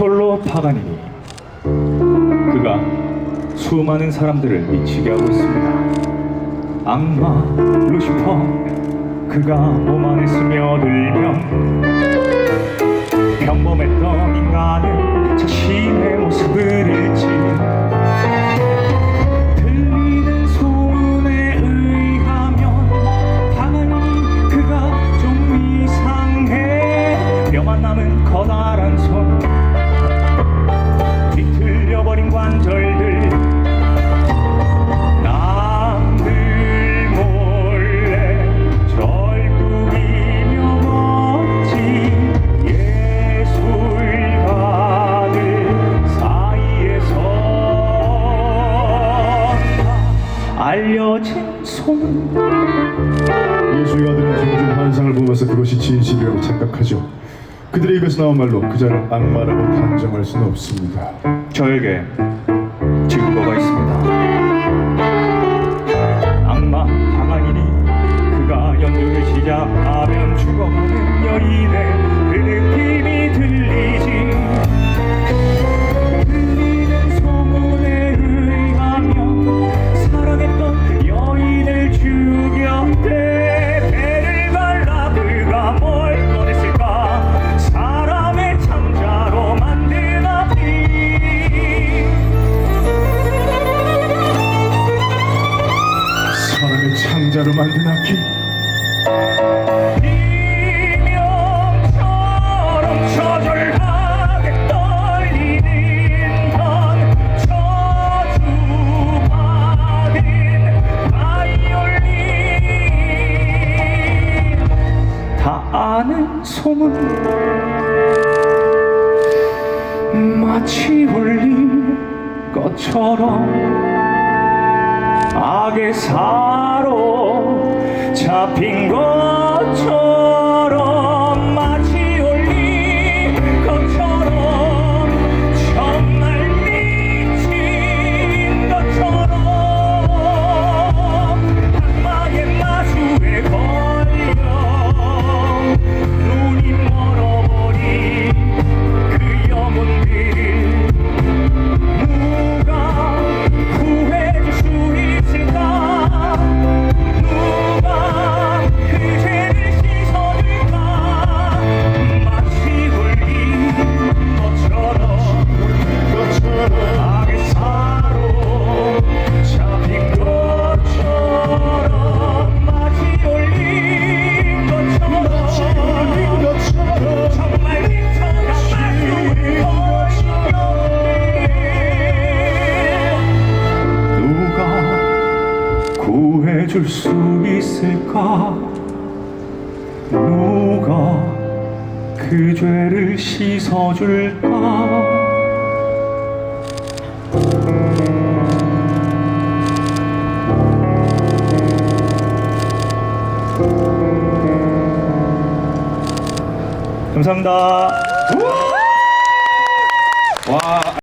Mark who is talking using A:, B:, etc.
A: 니콜로 파가니니 그가 수많은 사람들을 미치게 하고 있습니다. 악마 루시퍼 그가 몸 안에 스며들면 알려진 소문
B: 예술가들은 종종 환상을 보면서 그것이 진실이라고 착각하죠. 그들의 입에서 나온 말로 그 자를 악마라고 단정할 수는 없습니다.
A: 저에게 증거가 있습니다. 창자로 만든
B: 악기
A: 비명처럼 처절하게 떨리는 건 저주받은 바이올린. 다 아는 소문 마치 홀린 것처럼 악의 사로 잡힌 것 해줄 수 있을까? 누가 그 죄를 씻어줄까? 감사합니다.